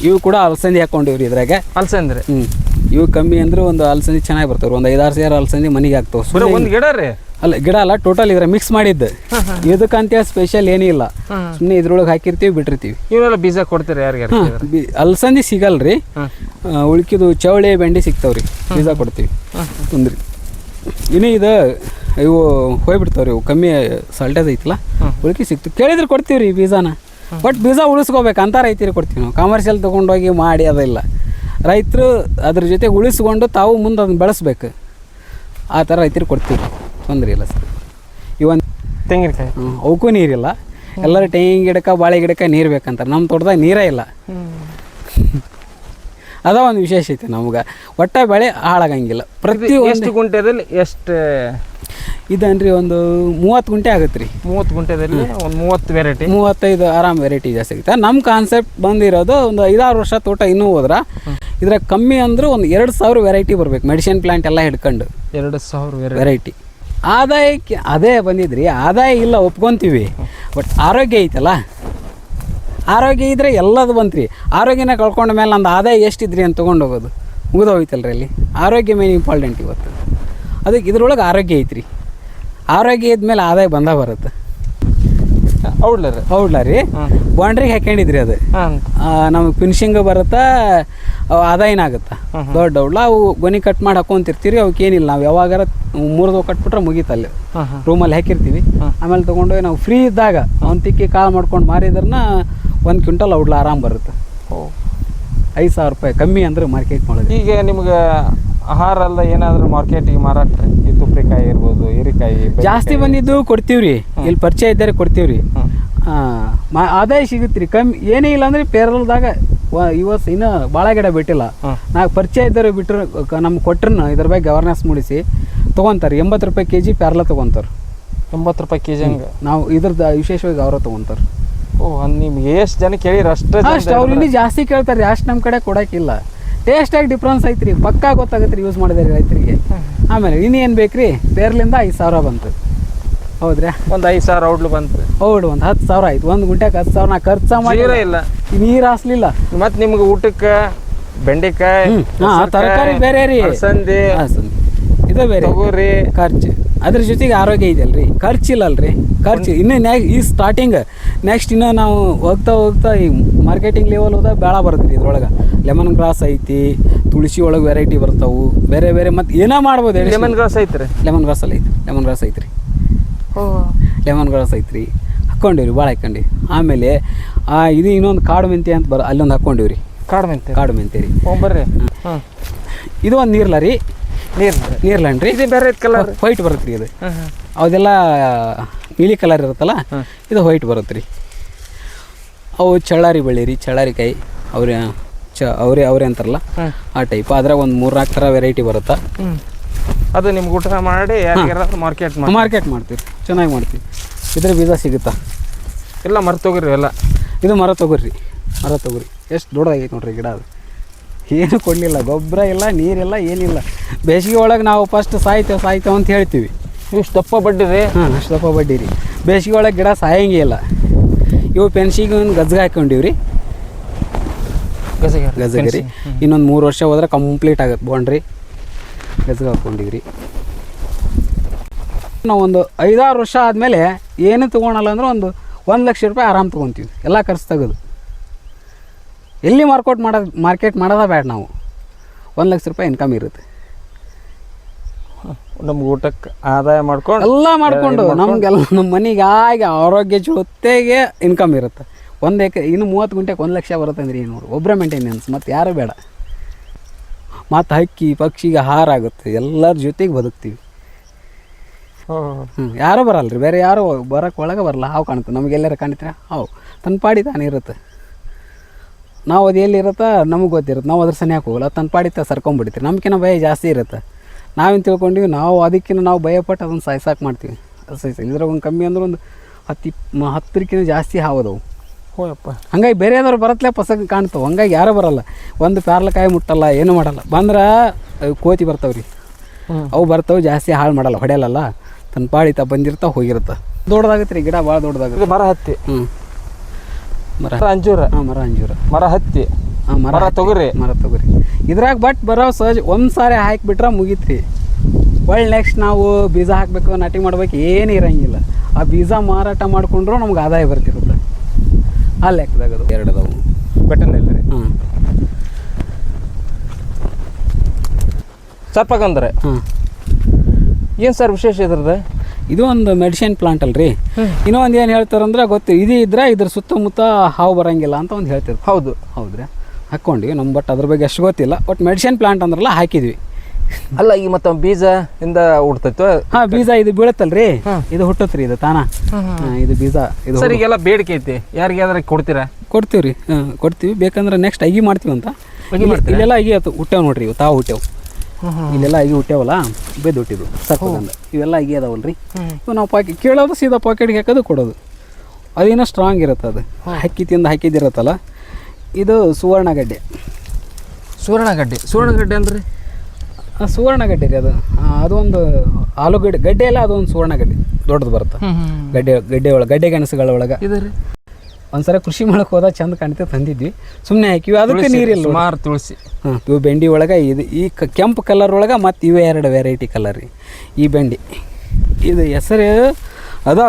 ಇವು ಕೂಡ ಅಲಸಂದಿ ಹಾಕೊಂಡಿವ್ರಿ ಇದ್ರಾಗೆ. ಅಲಸಂದ್ರೆ? ಹ್ಞೂ ಇವು ಕಮ್ಮಿ ಅಂದ್ರೆ ಒಂದು ಅಲಸಂದಿ ಚೆನ್ನಾಗಿ ಬರ್ತಾವ್ರಿ. ಒಂದು ಐದಾರು ಸಾವಿರ ಅಲಸಂದಿ ಮನೆಗೆ ಆಗ್ತಾವೆ ಬರೀ ಒಂದು ಗಿಡ ರೀ? ಅಲ್ಲ ಗಿಡ ಅಲ್ಲ ಟೋಟಲ್ ಇದ್ರೆ ಮಿಕ್ಸ್ ಮಾಡಿದ್ದು. ಇದಕ್ಕಂತ ಸ್ಪೆಷಲ್ ಏನಿಲ್ಲ ಸುಮ್ಮನೆ ಇದ್ರೊಳಗೆ ಹಾಕಿರ್ತೀವಿ ಬಿಟ್ಟಿರ್ತೀವಿ. ಇವರೆಲ್ಲ ಬೀಜ ಕೊಡ್ತೀರಿ ಯಾರಿಗೆ ಅಲ್ಸಂದಿ ಸಿಗಲ್ರಿ ಉಳ್ಕಿದು ಚವಳಿ ಬೆಂಡಿ ಸಿಗ್ತಾವ್ರಿ. ಬೀಜ ಕೊಡ್ತೀವಿ. ತುಂದ್ರಿ ಇನ್ನು ಇದು ಇವು ಹೋಗ್ಬಿಡ್ತಾವ್ರಿ ಇವು ಕಮ್ಮಿ ಸಾಲ್ಟೇಜ್ ಐತಲ್ಲ ಉಳ್ಕಿ ಸಿಕ್ತು ಕೇಳಿದ್ರೆ ಕೊಡ್ತೀವಿ ರೀ ಬೀಜನ. ಬಟ್ ಬೀಜ ಉಳಿಸ್ಕೋಬೇಕು ಅಂತ ಕೊಡ್ತೀವಿ ನಾವು. ಕಮರ್ಷಿಯಲ್ ತೊಗೊಂಡೋಗಿ ಮಾಡಿ ಅದಿಲ್ಲ. ರೈತರು ಅದ್ರ ಜೊತೆ ಉಳಿಸ್ಕೊಂಡು ತಾವು ಮುಂದೆ ಅದನ್ನ ಬೆಳೆಸ್ಬೇಕು. ಆ ಥರ ರೈತರಿಗೆ ಕೊಡ್ತೀವಿ. ತೊಂದರೆ ಇಲ್ಲ ಸರ್. ಇವನ್ ತೆಂಗಿನಕಾಯಿ. ಅವಕ್ಕೂ ನೀರಿಲ್ಲ. ಎಲ್ಲರೂ ತೆಂಗಿನ ಗಿಡಕ್ಕೆ ಬಾಳೆ ಗಿಡಕ್ಕೆ ನೀರು ಬೇಕಂತಾರೆ. ನಮ್ಮ ತೋಟದಾಗ ನೀರೇ ಇಲ್ಲ. ಅದ ಒಂದು ವಿಶೇಷತೆ ನಮ್ಗೆ. ಒಟ್ಟ ಬೆಳೆ ಹಾಳಾಗಂಗಿಲ್ಲ. ಪ್ರತಿ ಎಷ್ಟು ಗುಂಟೆದಲ್ಲಿ ಎಷ್ಟು ಇದನ್ರಿ ಒಂದು ಮೂವತ್ತು ಗುಂಟೆ ಆಗುತ್ತೆ ರೀ ಮೂವತ್ತು ಗುಂಟೆದಲ್ಲಿ ಒಂದು ಮೂವತ್ತು ವೆರೈಟಿ ಮೂವತ್ತೈದು ಆರಾಮ್ ವೆರೈಟಿ ಜಾಸ್ತಿ ಸಿಗುತ್ತೆ ನಮ್ಮ ಕಾನ್ಸೆಪ್ಟ್ ಬಂದಿರೋದು ಒಂದು ಐದಾರು ವರ್ಷ ತೋಟ ಇನ್ನೂ ಹೋದ್ರೆ. ಇದ್ರ ಕಮ್ಮಿ ಅಂದ್ರೆ ಒಂದು ಎರಡು ಸಾವಿರ ವೆರೈಟಿ ಬರ್ಬೇಕು. ಮೆಡಿಸಿನ್ ಪ್ಲಾಂಟ್ ಎಲ್ಲ ಹಿಡ್ಕೊಂಡು. ಎರಡು ಸಾವಿರ ವೆರೈಟಿ ಆದಾಯಕ್ಕೆ ಅದೇ ಬಂದಿದ್ರಿ. ಆದಾಯ ಇಲ್ಲ ಒಪ್ಕೊಂತೀವಿ. ಬಟ್ ಆರೋಗ್ಯ ಐತಲ್ಲ? ಆರೋಗ್ಯ ಇದ್ರೆ ಎಲ್ಲದು ಬಂತ್ರಿ. ಆರೋಗ್ಯನ ಕಳ್ಕೊಂಡ ಮೇಲೆ ನಂದು ಆದಾಯ ಎಷ್ಟಿದ್ರಿ ಅಂತ ತೊಗೊಂಡು ಹೋಗೋದು. ಮುಗಿದೋಯ್ತಲ್ರಿ ಅಲ್ಲಿ. ಆರೋಗ್ಯ ಮೇನ್ ಇಂಪಾರ್ಟೆಂಟ್ ಇವತ್ತು. ಅದಕ್ಕೆ ಇದ್ರೊಳಗೆ ಆರೋಗ್ಯ ಐತ್ರಿ. ಆರೋಗ್ಯ ಇದ್ಮೇಲೆ ಆದಾಯ ಬಂದ ಬರುತ್ತೆ. ಔಡ್ಲರ್. ಔಡ್ಲರಿ ಬಾಂಡ್ರಿಗೆ ಹಾಕೊಂಡಿದ್ರಿ ಅದು. ನಮ್ಗೆ ಫಿನಿಶಿಂಗ್ ಬರುತ್ತಾ ಆಗುತ್ತಾ? ದೊಡ್ಡ ಔಡ್ಲ. ಅವು ಗೊನಿ ಕಟ್ ಮಾಡಿ ಹಾಕೊಂತಿರ್ತೀರಿ ಅವಕ್ಕೆ ಏನಿಲ್ಲ ನಾವು ಯಾವಾಗಾರ ಮೂರ್ದು ಕಟ್ಬಿಟ್ರೆ ಮುಗೀತಲ್ಲಿ ರೂಮಲ್ಲಿ ಹಾಕಿರ್ತೀವಿ. ಆಮೇಲೆ ತೊಗೊಂಡೋಗಿ ನಾವು ಫ್ರೀ ಇದ್ದಾಗ ಅವ್ನು ತಿಕ್ಕಿ ಕಾಲ್ ಮಾಡ್ಕೊಂಡು ಮಾರಿದ್ರನ್ನ ಒಂದು ಕ್ವಿಂಟಲ್ ಔಡ್ಲ ಆರಾಮ್ ಬರುತ್ತೆ. ಐದು ಸಾವಿರ ರೂಪಾಯಿ ಕಮ್ಮಿ ಅಂದ್ರೆ ಮಾರ್ಕೆಟ್ ಮಾಡೋದು ಈಗ ನಿಮ್ಗೆ ಆಹಾರ ಅಲ್ಲ ಏನಾದರೂ ಮಾರ್ಕೆಟಿಗೆ ಮಾರಾಟ ಈ ತುಪ್ರಿಕಾಯಿ ಇರ್ಬೋದು ಹೀರಿಕಾಯಿ ಜಾಸ್ತಿ ಬಂದಿದ್ದು ಕೊಡ್ತೀವ್ರಿ. ಇಲ್ಲಿ ಪರಿಚಯ ಇದ್ದಾರೆ ಕೊಡ್ತೀವ್ರಿ. ಮಾ ಆದಾಯ ಸಿಗುತ್ತೆ ಕಮ್ಮಿ ಏನೇ ಇಲ್ಲ ಅಂದ್ರೆ ಪೇರಲ್ದಾಗ ಇವತ್ತು ಇನ್ನು ಭಾಳ ಗಿಡ ಬಿಟ್ಟಿಲ್ಲ. ನಾವು ಪರಿಚಯ ಇದ್ದಾರೆ ಬಿಟ್ಟರು ನಮ್ಗೆ ಕೊಟ್ರನ್ನ ಇದ್ರ ಬಗ್ಗೆ ಅವೇರ್ನೆಸ್ ಮೂಡಿಸಿ. ತೊಗೊಂತಾರೆ ಎಂಬತ್ತು ರೂಪಾಯಿ ಕೆ ಜಿ ಪ್ಯಾರ್ಲ ತೊಗೊಂತಾರೆ. ಎಂಬತ್ತು ರೂಪಾಯಿ ಕೆ ಜಿ ಹಂಗೆ. ನಾವು ಇದ್ರದ್ದು ವಿಶೇಷವಾಗಿ ಅವರ ತೊಗೊಂತಾರೆ. ಓ ಅಂದ್ ನಿಮ್ಗೆ ಎಷ್ಟು ಜನ ಕೇಳಿರ ಅಷ್ಟೇ ಅವ್ರು ಇನ್ನೂ ಜಾಸ್ತಿ ಕೇಳ್ತಾರೆ ಅಷ್ಟು ನಮ್ಮ ಕಡೆ ಕೊಡೋಕ್ಕಿಲ್ಲ. ಟೇಸ್ಟಾಗಿ ಡಿಫ್ರೆನ್ಸ್ ಐತ್ರಿ. ಪಕ್ಕಾ ಗೊತ್ತಾಗತ್ತೆ ರೀ ಯೂಸ್ ಮಾಡಿದ್ರೆ ರೈತರಿಗೆ. ಆಮೇಲೆ ಇನ್ನೇನು ಬೇಕು ರೀ ಪೇರ್ಲಿಂದ ಐದು ಸಾವಿರ ಬಂತು. ಹೌದ್ರಾ? ಒಂದು ಐದು ಸಾವಿರ ಔಡ್ಲು ಬಂತು. ಹೌದು ಒಂದು ಹತ್ತು ಸಾವಿರ ಆಯ್ತು. ಒಂದು ಗುಂಟೆಗೆ ಹತ್ತು ಸಾವಿರ ನಾ ಖರ್ಚು ಮಾಡಿ ಇಲ್ಲ. ನೀರು ಹಾಸ್ಲಿಲ್ಲ. ಮತ್ತು ನಿಮ್ಗೆ ಊಟಕ್ಕೆ ಬೆಂಡೆಕಾಯಿ ಹಾಂ ತರಕಾರಿ ಬೇರೆ ರೀ. ಸಂದಿ ಇದು ಬೇರೆ. ತೊಗರಿ. ಖರ್ಚು. ಅದ್ರ ಜೊತೆಗೆ ಆರೋಗ್ಯ ಇದೆಯಲ್ರಿ. ಖರ್ಚಿಲ್ಲಲ್ರಿ ಖರ್ಚು. ಇನ್ನು ನೆ ಈ ಸ್ಟಾರ್ಟಿಂಗ್ ನೆಕ್ಸ್ಟ್ ಇನ್ನು ನಾವು ಹೋಗ್ತಾ ಹೋಗ್ತಾ ಈ ಮಾರ್ಕೆಟಿಂಗ್ ಲೆವೆಲ್ ಹೋದಾಗ ಬೇಳ ಬರುತ್ತೆ ರೀ ಇದ್ರೊಳಗೆ. ಲೆಮನ್ ಗ್ರಾಸ್ ಐತಿ ತುಳಸಿ ಒಳಗೆ ವೆರೈಟಿ ಬರ್ತಾವು ಬೇರೆ ಬೇರೆ ಮತ್ತು ಏನೋ ಮಾಡ್ಬೋದು ಹೇಳಿ. ಲೆಮನ್ ಗ್ರಾಸ್ ಐತ್ರಿ. ಲೆಮನ್ ಗ್ರಾಸ್ ಅಲ್ಲಿ ಐತಿ ಲೆಮನ್ ಗ್ರಾಸ್ ಐತ್ರಿ. ಓ. ಲೆಮನ್ ಗ್ರಾಸ್ ಐತ್ರಿ. ಹಾಕ್ಕೊಂಡಿವ್ರಿ ಭಾಳ ಹಾಕ್ಕೊಂಡಿ ಆಮೇಲೆ ಆ, ಇದು ಇನ್ನೊಂದು ಕಾಡು ಮೆಂತೆ ಅಂತ ಬರ ಅಲ್ಲೊಂದು ಹಾಕ್ಕೊಂಡಿವ್ರಿ ಕಾಡು ಮೆಂತೆ ಕಾಡು ಮೆಂತೆ ರೀ. ಬರ್ರಿ. ಹಾಂ ಇದು ಒಂದು ನೀರ್ಲ ರೀ. ನೀರು ನೀರ್ಲನ್ ರೀ ಇದು ಬೇರೆ ಕಲರ್ ವೈಟ್ ಬರುತ್ತೆ ರೀ ಇದು. ಅವದೆಲ್ಲ ನೀಲಿ ಕಲರ್ ಇರುತ್ತಲ್ಲ ಇದು ವೈಟ್ ಬರುತ್ತೆ ರೀ ಅವು ಚಳ್ಳಾರಿ ಬಳ್ಳಿ ರೀ ಚಳ್ಳಾರಿಕಾಯಿ ಅವ್ರೆ ಚ ಅವ್ರೆ ಅವ್ರೆ ಅಂತಾರಲ್ಲ ಆ ಟೈಪ್ ಅದ್ರಾಗ ಒಂದು ಮೂರು ನಾಲ್ಕು ಥರ ವೆರೈಟಿ ಬರುತ್ತಾ ಅದು ನಿಮ್ಗೆ ಊಟ ಮಾಡಿ ಮಾರ್ಕೆಟ್ ಮಾರ್ಕೆಟ್ ಮಾಡ್ತೀವಿ ಚೆನ್ನಾಗಿ ಮಾಡ್ತೀವಿ. ಇದ್ರ ಬೀಜ ಸಿಗುತ್ತಾ? ಎಲ್ಲ ಮರ ತೊಗೊರಿ ಎಲ್ಲ. ಇದು ಮರ ತೊಗರಿ ಮರ ತೊಗರಿ. ಎಷ್ಟು ದೊಡ್ಡದಾಗೈತೆ ನೋಡ್ರಿ ಗಿಡ ಅದು. ಏನು ಕೊಡಲಿಲ್ಲ ಗೊಬ್ಬರ ಇಲ್ಲ ನೀರಿಲ್ಲ ಏನಿಲ್ಲ. ಬೇಸಿಗೆ ಒಳಗೆ ನಾವು ಫಸ್ಟ್ ಸಾಯ್ತೇವೆ ಸಾಯ್ತೇವೆ ಅಂತ ಹೇಳ್ತೀವಿ. ಇಷ್ಟು ದಪ್ಪ ಬಡ್ಡಿ ರೀ ಹಾಂ ಅಷ್ಟು ದಪ್ಪ ಬಡ್ಡಿ ರೀ ಬೇಸಿಗೆ ಒಳಗೆ ಗಿಡ ಸಾಯಂಗೇ ಇಲ್ಲ. ಇವು ಪೆನ್ಸಿಗೆ ಒಂದು ಗಜ್ಜಗ ಹಾಕೊಂಡಿವ್ರಿ ಗಜಗ ಗಜಗ ರೀ ಇನ್ನೊಂದು ಮೂರು ವರ್ಷ ಹೋದ್ರೆ ಕಂಪ್ಲೀಟ್ ಆಗುತ್ತೆ ಬೌಂಡ್ರಿ. ಗಜಗ ಹಾಕೊಂಡಿವ್ರಿ ರೀ ನಾವು ಒಂದು ಐದಾರು ವರ್ಷ ಆದಮೇಲೆ ಏನು ತೊಗೊಳಲ್ಲ ಅಂದ್ರೆ ಒಂದು ಒಂದು ಲಕ್ಷ ರೂಪಾಯಿ ಆರಾಮ್ ತೊಗೊತೀವಿ. ಎಲ್ಲ ಖರ್ಚು ತೆಗೆದು. ಎಲ್ಲಿ ಮಾರ್ಕೆಟ್ ಮಾಡೋದು ಮಾರ್ಕೆಟ್ ಮಾಡೋದ ಬೇಡ ನಾವು. ಒಂದು ಲಕ್ಷ ರೂಪಾಯಿ ಇನ್ಕಮ್ ಇರುತ್ತೆ. ನಮ್ಗೆ ಊಟಕ್ಕೆ ಆದಾಯ ಮಾಡ್ಕೊಂಡು ಎಲ್ಲ ಮಾಡಿಕೊಂಡು ನಮಗೆಲ್ಲ ನಮ್ಮ ಮನೆಗೆ ಆಗಿ ಆರೋಗ್ಯ ಜೊತೆಗೆ ಇನ್ಕಮ್ ಇರುತ್ತೆ. ಒಂದು ಎಕರೆ ಇನ್ನು ಮೂವತ್ತು ಗುಂಟೆಗೆ ಒಂದು ಲಕ್ಷ ಬರುತ್ತೆ ಅಂದ್ರೆ ಏನು ನೋಡಿ ಒಬ್ಬರ ಮೇಂಟೆನೆನ್ಸ್ ಮತ್ತು ಯಾರು ಬೇಡ. ಮತ್ತು ಹಕ್ಕಿ ಪಕ್ಷಿಗೆ ಹಾರಾಗುತ್ತೆ ಎಲ್ಲರ ಜೊತೆಗೆ ಬದುಕ್ತೀವಿ. ಹ್ಞೂ ಯಾರೂ ಬರಲ್ಲ ರೀ ಬೇರೆ ಯಾರು ಬರೋಕ್ಕೆ ಒಳಗೆ ಬರಲ್ಲ. ಹಾವು ಕಾಣುತ್ತೆ. ನಮಗೆ ಎಲ್ಲಾರು ಕಾಣಿದ್ರೆ ಹಾವು. ತನ್ನ ಪಾಡಿ ತಾನೇ ಇರುತ್ತೆ. ನಾವು ಅದು ಎಲ್ಲಿರುತ್ತೆ ನಮಗೆ ಗೊತ್ತಿರುತ್ತೆ. ನಾವು ಅದ್ರ ಸನಿಯಾಕೆ ಹೋಗಲ್ಲ. ತನ್ನ ಪಾಡಿ ತ ಸರ್ಕೊಂಬಿಡ್ತೀವಿ ನಮ್ಗಿನ್ನ ಭಯ ಜಾಸ್ತಿ ಇರುತ್ತೆ. ನಾವೇನು ತಿಳ್ಕೊಂಡಿವಿ ನಾವು ಅದಕ್ಕಿಂತ ನಾವು ಭಯಪಟ್ಟು ಅದನ್ನು ಸಾಯ್ಸಾಕೆ ಮಾಡ್ತೀವಿ. ಅದು ಸಾಯ್ಸ ಇದ್ರಾಗ ಒಂದು ಕಮ್ಮಿ ಅಂದ್ರೆ ಒಂದು ಹತ್ತಿ ಹತ್ತಿರಕ್ಕಿಂತ ಹತ್ತರಕ್ಕಿಂತ ಜಾಸ್ತಿ ಹಾವದವು. ಹೋಯಪ್ಪ. ಹಂಗಾಗಿ ಬೇರೆದವ್ರು ಬರತ್ಲೆ ಪಸಂಗ ಕಾಣ್ತವೆ. ಹಂಗಾಗಿ ಯಾರೂ ಬರಲ್ಲ. ಒಂದು ಪ್ಯಾರ್ಲಕಾಯಿ ಮುಟ್ಟಲ್ಲ ಏನೂ ಮಾಡಲ್ಲ. ಬಂದ್ರೆ ಕೋತಿ ಬರ್ತಾವೆ ರೀ. ಅವು ಬರ್ತಾವೆ ಜಾಸ್ತಿ ಹಾಳು ಮಾಡಲ್ಲ. ಹೊಡೆಯಲ್ಲ ತನ್ನ ಪಾಳಿತ ತ ಬಂದಿರ್ತಾವ ಹೋಗಿರುತ್ತೆ ದೊಡ್ಡದಾಗತ್ತೆ ರೀ ಗಿಡ ಭಾಳ ದೊಡ್ಡದಾಗುತ್ತೆ ಬರ ಮರ ಹತ್ತಿ. ಹ್ಞೂ ಮರ. ಅಂಜೂರ. ಹಾಂ ಮರ ಅಂಜೂರ. ಮರ ಹತ್ತಿ. ಹಾಂ ಮರ ತೊಗರಿ. ಮರ ತೊಗರಿ. ಇದ್ರಾಗ ಬಟ್ ಬರೋ ಸಹಜ ಒಂದು ಸಾರಿ ಹಾಕಿಬಿಟ್ರೆ ಮುಗೀತಿ ಒಳ್ಳೆ ನೆಕ್ಸ್ಟ್ ನಾವು ಬೀಜ ಹಾಕಬೇಕು ನಾಟಿ ಮಾಡ್ಬೇಕು ಏನು ಇರಂಗಿಲ್ಲ. ಆ ಬೀಜ ಮಾರಾಟ ಮಾಡ್ಕೊಂಡ್ರು ನಮ್ಗೆ ಆದಾಯ ಬರ್ತಿರುತ್ತೆ. ಆ ಲೆಕ್ಕದಾಗ ಅದು. ಎರಡು ಅದಾವು. ಬೆಟ್ಟನಲ್ಲಿ ಹಾಂ. ಸರ್ಪಗಂದ್ರೆ ಹಾಂ. ಏನು ಸರ್ ವಿಶೇಷ ಇದ್ರದ್ದು? ಇದು ಒಂದು ಮೆಡಿಸಿನ್ ಪ್ಲಾಂಟ್ ಅಲ್ರಿ. ಇನ್ನೂ ಒಂದು ಏನು ಹೇಳ್ತಾರಂದ್ರೆ ಗೊತ್ತು ಇದು ಇದ್ರೆ ಇದ್ರ ಸುತ್ತಮುತ್ತ ಹಾವು ಬರಂಗಿಲ್ಲ ಅಂತ ಒಂದು ಹೇಳ್ತಿರ್ ಹೌದು. ಹೌದ್ರಿ. ಹಾಕ್ಕೊಂಡ್ವಿ ನಮ್ಮ ಬಟ್ ಅದ್ರ ಬಗ್ಗೆ ಅಷ್ಟು ಗೊತ್ತಿಲ್ಲ. ಬಟ್ ಮೆಡಿಸಿನ್ ಪ್ಲಾಂಟ್ ಅಂದ್ರಲ್ಲ ಹಾಕಿದ್ವಿ. ಅಲ್ಲ ಈ ಮತ್ತೆ ಬೀಜ ಇಂದ ಹುಡ್ತೈತೋ? ಹಾ ಬೀಜ ಇದು ಬೀಳತ್ತಲ್ರಿ. ಇದು ಹುಟ್ಟತ್ರಿ ಇದು ತಾನ. ಇದು ಬೀಜ ಇದು ಸರಿಗೆಲ್ಲ ಈಗೆಲ್ಲ ಬೇಡಿಕೆ ಐತಿ. ಯಾರಿಗಾದ್ರೆ ಕೊಡ್ತೀರಾ? ಕೊಡ್ತೀವಿ ರೀ ಹಾಂ ಕೊಡ್ತೀವಿ. ಬೇಕಂದ್ರೆ ನೆಕ್ಸ್ಟ್ ಅಗಿ ಮಾಡ್ತೀವಿ ಅಂತ ಇಲ್ಲೆಲ್ಲ ಅಗಿ ಆಯ್ತು ಹುಟ್ಟ್ಯಾವ ನೋಡ್ರಿ ಇವು ತಾವು ಹುಟ್ಟ್ಯಾವ ಇಲ್ಲೆಲ್ಲ ಅಗಿ ಹುಟ್ಟ್ಯಾವಲ್ಲ ಬೆದ್ದು ಹುಟ್ಟಿದ್ವು ಸಕ್ಕದಂದ ಇವೆಲ್ಲ ಅಗಿ ಅದಾವಲ್ರಿ? ಇವು ನಾವು ಪಾಕೆಟ್ ಕೇಳೋದು ಸೀದಾ ಪಾಕೆಟ್ಗೆ ಹಾಕೋದು ಕೊಡೋದು. ಅದೇನೋ ಸ್ಟ್ರಾಂಗ್ ಇರುತ್ತೆ ಅದು. ಹಕ್ಕಿ ತಿಂದು ಹಾಕಿದಿರತ್ತಲ್ಲ ಇದು ಸುವರ್ಣಗಡ್ಡೆ ಸುವರ್ಣಗಡ್ಡೆ ಸುವರ್ಣಗಡ್ಡೆ ಅಂದ್ರೆ? ಆ, ಸುವರ್ಣಗಡ್ಡೆ ರೀ ಅದು. ಅದೊಂದು ಆಲೂಗಡ್ಡೆ ಗಡ್ಡೆ ಎಲ್ಲ ಅದೊಂದು ಸುವರ್ಣಗಡ್ಡೆ ದೊಡ್ಡದು ಬರುತ್ತೆ. ಗಡ್ಡೆ ಗಡ್ಡೆ ಒಳಗೆ ಗಡ್ಡೆ ಗೆಣಸುಗಳ ಒಳಗೆ. ಇದು ರೀ? ಒಂದ್ಸಲ ಕೃಷಿ ಮಾಡಕ್ಕೆ ಹೋದಾಗ ಚಂದ ಕಾಣ್ತೈತೆ ತಂದಿದ್ವಿ. ಸುಮ್ಮನೆ ಹಾಕಿವಿ ಅದಕ್ಕೆ ನೀರಿಲ್ಲ ಸುಮಾರು ತುಳಸಿ. ಹಾಂ ಇವು ಬೆಂಡಿ ಒಳಗೆ ಇದು ಈ ಕ- ಕೆಂಪು ಕಲರ್ ಒಳಗೆ ಮತ್ತು ಇವೇ ಎರಡು ವೆರೈಟಿ ಕಲರ್ ರೀ ಈ ಬೆಂಡಿ. ಇದು ಹೆಸರು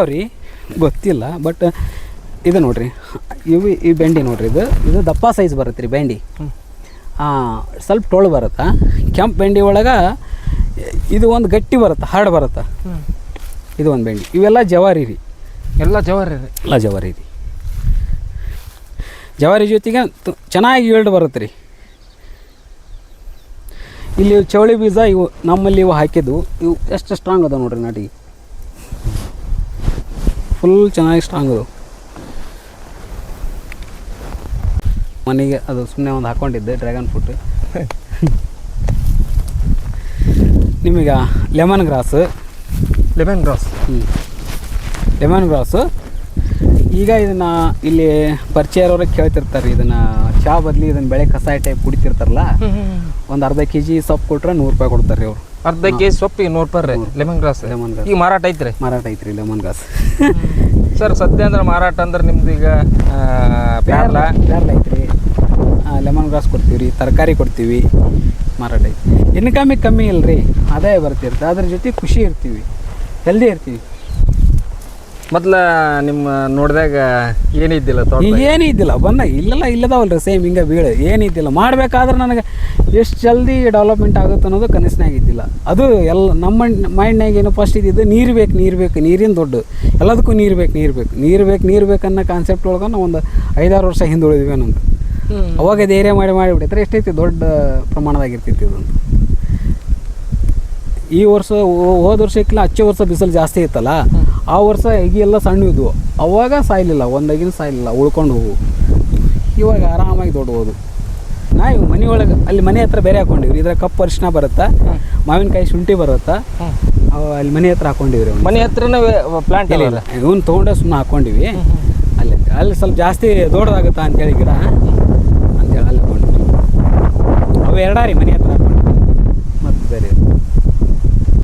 ರೀ ಗೊತ್ತಿಲ್ಲ ಬಟ್ ಇದು ನೋಡಿರಿ ಇವು ಈ ಬೆಂಡಿ ನೋಡ್ರಿ ಇದು ಇದು ದಪ್ಪ ಸೈಜ್ ಬರುತ್ತೆ ರೀ ಬೆಂಡಿ. ಸ್ವಲ್ಪ ಟೋಳು ಬರುತ್ತೆ. ಕೆಂಪು ಬೆಂಡಿ ಒಳಗೆ ಇದು ಒಂದು ಗಟ್ಟಿ ಬರುತ್ತೆ ಹಾರ್ಡ್ ಬರುತ್ತೆ. ಇದು ಒಂದು ಬೆಂಡಿ. ಇವೆಲ್ಲ ಜವಾರಿ ರೀ. ಎಲ್ಲ ಜವಾರಿ ರೀ. ಎಲ್ಲ ಜವಾರಿ ರೀ. ಜವಾರಿ ಜೊತೆಗೆ ತು- ಚೆನ್ನಾಗಿ ಈಲ್ಡ್ ಬರುತ್ತೆ ರೀ. ಇಲ್ಲಿ ಚವಳಿ ಬೀಜ ಇವು ನಮ್ಮಲ್ಲಿ ಇವು ಹಾಕಿದ್ದು ಇವು ಎಷ್ಟು ಸ್ಟ್ರಾಂಗ್ ಅದಾವೆ ನೋಡ್ರಿ ನಾಟಿಗೆ. ಫುಲ್ ಚೆನ್ನಾಗಿ ಸ್ಟ್ರಾಂಗ್ ಅದು ಮನೆಗೆ ಅದು ಸುಮ್ಮನೆ ಒಂದು ಹಾಕ್ಕೊಂಡಿದ್ದೆ ಡ್ರ್ಯಾಗನ್ ಫ್ರೂಟ್ ನಿಮಗೆ ಲೆಮನ್ ಗ್ರಾಸ್ ಲೆಮನ್ ಗ್ರಾಸ್ ಹ್ಞೂ ಲೆಮನ್ ಗ್ರಾಸು ಈಗ ಇದನ್ನು ಇಲ್ಲಿ ಪರಿಚಯ ಇರೋರಿಗೆ ಕೇಳ್ತಿರ್ತಾರೆ ಇದನ್ನು ಚಹಾ ಬದಲಿ ಇದನ್ನು ಬೆಳೆ ಕಸಾಯ ಟೈಪ್ ಕುಡಿತಿರ್ತಾರಲ್ಲ ಒಂದು ಅರ್ಧ ಕೆ ಜಿ ಸೊಪ್ಪು ಕೊಟ್ರೆ ನೂರು ರೂಪಾಯಿ ಕೊಡ್ತಾರೆ ರೀ ಅವರು ಅರ್ಧ ಕೆ ಜಿ ಸೊಪ್ಪಿಗೆ ನೂರು ರೂಪಾಯಿ ರೀ ಲೆಮನ್ ಗ್ರಾಸ್ ಲೆಮನ್ ಗ್ರಾಸ್ ಈಗ ಮಾರಾಟ ಐತ್ರಿ? ಮಾರಾಟ ಐತ್ರಿ ಲೆಮನ್ ಗ್ರಾಸ್ ಸರ್ ಸದ್ಯ ಅಂದ್ರೆ ಮಾರಾಟ ಅಂದ್ರೆ ನಿಮ್ದು ಈಗ ಪ್ಯಾರ್ಲ? ಪ್ಯಾರ್ಲ ಐತ್ರಿ. ಲೆಮನ್ ಗ್ರಾಸ್ ಕೊಡ್ತೀವಿ ರೀ ತರಕಾರಿ ಕೊಡ್ತೀವಿ ಮಾರಾಟ ಐತಿ ಇನ್ಕಮಿಗೆ ಕಮ್ಮಿ ಇಲ್ರಿ ಆದಾಯ ಬರ್ತಿರ್ತದೆ ಅದ್ರ ಜೊತೆ ಖುಷಿ ಇರ್ತೀವಿ ಹೆಲ್ದಿ ಇರ್ತೀವಿ. ಮೊದ್ಲ ನಿಮ್ಮ ನೋಡಿದಾಗ ಏನಿದ್ದಿಲ್ಲ ತೋಟ ಬಂದ ಏನೂ ಇದ್ದಿಲ್ಲ ಬಂದಾಗ ಇಲ್ಲೆಲ್ಲ ಇಲ್ಲದವಲ್ರಿ ಸೇಮ್ ಹಿಂಗೆ ಬೀಳು ಏನಿದ್ದಿಲ್ಲ. ಮಾಡಬೇಕಾದ್ರೆ ನನಗೆ ಎಷ್ಟು ಜಲ್ದಿ ಡೆವಲಪ್ಮೆಂಟ್ ಆಗುತ್ತೆ ಅನ್ನೋದು ಕನಸಿನಾಗ ಇದ್ದಿಲ್ಲ ಅದು ಎಲ್ಲ ನಮ್ಮ ಮೈಂಡ್ನಾಗ ಏನು ಫಸ್ಟ್ ಇದ್ದಿದ್ದು ನೀರು ಬೇಕು ನೀರು ಬೇಕು ನೀರಿನ ದೊಡ್ಡ. ಎಲ್ಲದಕ್ಕೂ ನೀರು ಬೇಕು ನೀರು ಬೇಕು. ನೀರು ಬೇಕು ನೀರು ಬೇಕು ಅನ್ನೋ ಕಾನ್ಸೆಪ್ಟ್ ಒಳಗೆ ನಾವು ಒಂದು ಐದಾರು ವರ್ಷ ಹಿಂದೆ ಉಳಿದ್ವಿ ನಮ್ದು ಅವಾಗ ಧೈರ್ಯ ಮಾಡಿ ಮಾಡಿಬಿಟ್ಟಿದ್ರೆ ಎಷ್ಟೈತಿ ದೊಡ್ಡ ಪ್ರಮಾಣದಾಗಿರ್ತಿತ್ತು ಇರ್ತೈತಿ ಇದೊಂದು ಈ ವರ್ಷ ಹೋದ ವರ್ಷಕ್ಕಿಲ್ಲ ಹಚ್ಚೆ ವರ್ಷ ಬಿಸಿಲು ಜಾಸ್ತಿ ಇತ್ತಲ್ಲ? ಆ ವರ್ಷ ಅಗಿ ಎಲ್ಲ ಸಣ್ಣ ಇದ್ವು. ಅವಾಗ ಸಾಯ್ಲಿಲ್ಲ ಒಂದಾಗಿನ ಸಾಯ್ಲಿಲ್ಲ ಉಳ್ಕೊಂಡು ಹೋಗು. ಇವಾಗ ಆರಾಮಾಗಿ ದೊಡ್ಡಬೋದು. ನಾ ಇವು ಮನೆ ಒಳಗೆ ಅಲ್ಲಿ ಮನೆ ಹತ್ರ ಬೇರೆ ಹಾಕೊಂಡಿವ್ರಿ. ಇದ್ರ ಕಪ್ಪು ಅರಿಶಿನ ಬರುತ್ತಾ? ಮಾವಿನಕಾಯಿ ಶುಂಠಿ ಬರುತ್ತಾ? ಅಲ್ಲಿ ಮನೆ ಹತ್ರ ಹಾಕೊಂಡಿವ್ರಿ. ಮನೆ ಹತ್ರನೇ ಪ್ಲಾಂಟ್ ಇಲ್ಲ ಇವನ್ ತೊಗೊಂಡೆ ಸುಮ್ಮನೆ ಹಾಕೊಂಡಿವಿ. ಅಲ್ಲಿ ಅಲ್ಲಿ ಸ್ವಲ್ಪ ಜಾಸ್ತಿ ದೊಡ್ಡದಾಗುತ್ತಾ ಅಂತೇಳಿ ಗಿಡ? ಅಂತೇಳಿ ಅಲ್ಲಿ ಹಾಕೊಂಡಿವಿ. ಅವು ಎರಡಾರಿ ಮನೆ